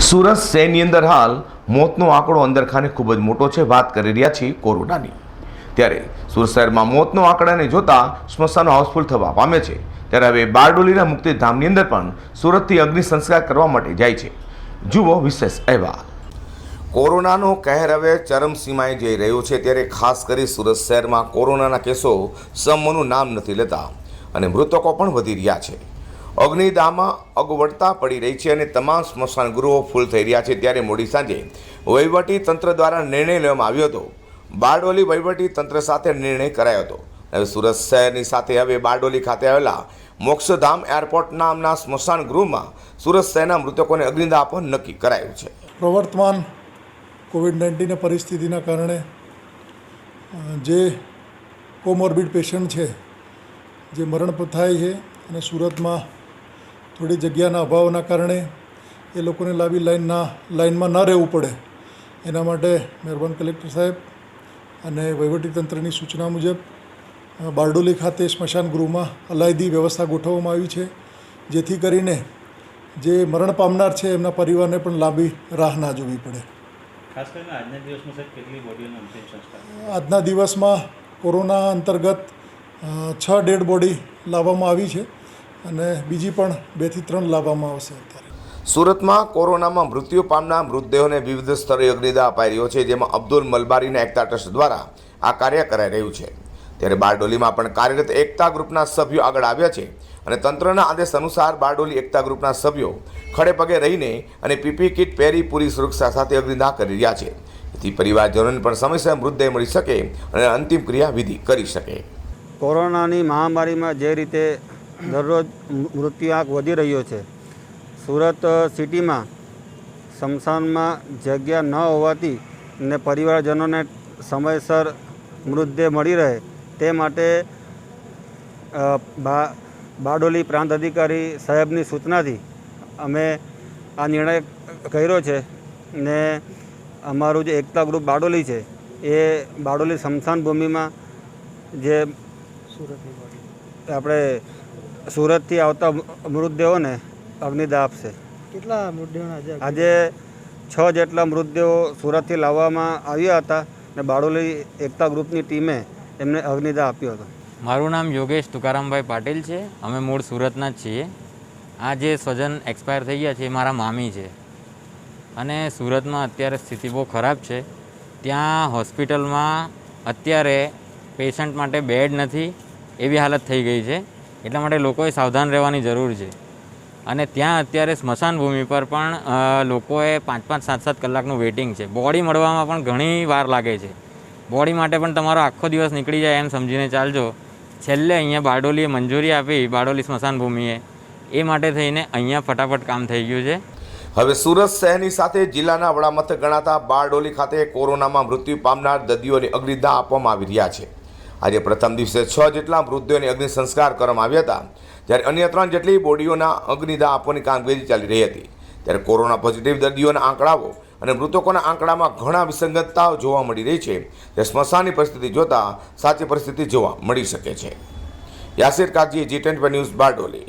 સુરત શહેરની અંદર હાલ મોતનો આંકડો અંદરખાને ખૂબ જ મોટો છે. વાત કરી રહ્યા છીએ કોરોનાની. ત્યારે સુરત શહેરમાં મોતનો આંકડાને જોતા સ્મશાનો હાઉસફુલ થવા પામે છે. ત્યારે હવે બારડોલીના મુક્તિધામની અંદર પણ સુરતથી અગ્નિ સંસ્કાર કરવા માટે જાય છે. જુઓ વિશેષ અહેવાલ. કોરોનાનો કહેર હવે ચરમસીમાએ જઈ રહ્યો છે. ત્યારે ખાસ કરી સુરત શહેરમાં કોરોનાના કેસો સમનું નામ નથી લેતા અને મૃતકો પણ વધી રહ્યા છે. અગ્નિદામાં અગવડતા પડી રહી છે અને તમામ સ્મશાન ગૃહો ફૂલ થઈ રહ્યા છે. ત્યારે મોડી સાંજે વહીવટી તંત્ર દ્વારા નિર્ણય લેવામાં આવ્યો હતો. બારડોલી વહીવટી તંત્ર સાથે નિર્ણય કરાયો હતો. હવે સુરત શહેરની સાથે હવે બારડોલી ખાતે આવેલા મોક્ષધામ એરપોર્ટ નામના સ્મશાન ગૃહમાં સુરત શહેરના મૃતકોને અગ્નિદાહ પણ નક્કી કરાયું છે. પ્રવર્તમાન કોવિડ નાઇન્ટીનની પરિસ્થિતિના કારણે જે કોમોર્બિડ પેશન્ટ છે, જે મરણ થાય છે અને સુરતમાં થોડી જગ્યાના અભાવના કારણે એ લોકોને લાંબી લાઈનના લાઇનમાં ન રહેવું પડે. એના માટે મહેરબાન કલેક્ટર સાહેબ અને વહીવટીતંત્રની સૂચના મુજબ બારડોલી ખાતે સ્મશાન ગૃહમાં અલાયદી વ્યવસ્થા ગોઠવવામાં આવી છે જેથી કરીને જે મરણ પામનાર છે એમના પરિવારને પણ લાંબી રાહ ના જોવી પડે. ખાસ કરીને આજના દિવસમાં સાહેબ કેટલી બોડીઓનો અંતિમ સંસ્કાર? આજના દિવસમાં કોરોના અંતર્ગત છ ડેડ બોડી લાવવામાં આવી છે. અને બીજી પણ બેથી ત્રણ લાવવામાં આવશે અત્યારે. સુરતમાં કોરોનામાં મૃત્યુ પામનાર મૃતદેહોને વિવિધ સ્તરે અગ્નિદાહ અપાઈ રહ્યો છે જેમાં અબ્દુલ મલબારીના એકતા ટ્રસ્ટ દ્વારા આ કાર્ય કરાઈ રહ્યું છે. ત્યારે બારડોલીમાં પણ કાર્યરત એકતા ગ્રુપના સભ્યો આગળ આવ્યા છે અને તંત્રના આદેશ અનુસાર બારડોલી એકતા ગ્રુપના સભ્યો ખડે પગે રહીને અને પીપી કિટ પહેરી પૂરી સુરક્ષા સાથે અગ્નિદાહ કરી રહ્યા છે. જેથી પરિવારજનોને પણ સમયસર મૃતદેહ મળી શકે અને અંતિમ ક્રિયા વિધિ કરી શકે. કોરોનાની મહામારીમાં જે રીતે દરરોજ મૃત્યુઆંક વધી રહ્યો છે. સુરત સિટીમાં સ્મશાનમાં જગ્યા ન હોવાથી ને પરિવારજનોને સમયસર મૃતદેહ મળી રહે તે માટે બારડોલી પ્રાંત અધિકારી સાહેબની સૂચનાથી અમે આ નિર્ણય કર્યો છે ને અમારું જે એકતા ગ્રુપ બારડોલી છે એ બારડોલી સ્મશાન ભૂમિમાં જે આપણે સુરતથી આવતા મૃતદેહોને અગ્નિદાહ આપશે. કેટલા મૃતદેહોના આજે? આજે છ જેટલા મૃતદેહો સુરતથી લાવવામાં આવ્યા હતા અને બાળોલી એકતા ગ્રુપની ટીમે એમને અગ્નિદાહ આપ્યો હતો. મારું નામ યોગેશ તુકારામભાઈ પાટીલ છે. અમે મૂળ સુરતના જ છીએ. આ જે સ્વજન એક્સપાયર થઈ ગયા છે એ મારા મામી છે. અને સુરતમાં અત્યારે સ્થિતિ બહુ ખરાબ છે. ત્યાં હોસ્પિટલમાં અત્યારે પેશન્ટ માટે બેડ નથી. એવી હાલત થઈ ગઈ છે. એટલા માટે લોકોએ સાવધાન રહેવાની જરૂર છે. અને ત્યાં અત્યારે સ્મશાન ભૂમિ પર પણ લોકોએ પાંચ પાંચ સાત સાત કલાકનું વેઇટિંગ છે. બોડી મળવામાં પણ ઘણી વાર લાગે છે. બોડી માટે પણ તમારો આખો દિવસ નીકળી જાય એમ સમજીને ચાલજો. છેલ્લે અહીંયા બારડોલીએ મંજૂરી આપી, બારડોલી સ્મશાન ભૂમિએ એ માટે થઈને અહીંયા ફટાફટ કામ થઈ ગયું છે. હવે સુરત શહેરની સાથે જિલ્લાના વડામથક ગણાતા બારડોલી ખાતે કોરોનામાં મૃત્યુ પામનાર દર્દીઓને અગ્નિદાહ આપવામાં આવી રહ્યા છે. આજે પ્રથમ દિવસે છ જેટલા મૃતદેહોને અગ્નિ સંસ્કાર કરવામાં આવ્યા હતા, જ્યારે અન્ય ત્રણ જેટલી બોડીઓના અગ્નિદાહ આપવાની કામગીરી ચાલી રહી હતી. ત્યારે કોરોના પોઝિટિવ દર્દીઓના આંકડાઓ અને મૃતકોના આંકડામાં ઘણા વિસંગતતાઓ જોવા મળી રહી છે. જે સ્મશાનની પરિસ્થિતિ જોતા સાચી પરિસ્થિતિ જોવા મળી શકે છે. Yasir Kazi ji twenty news Bardoli.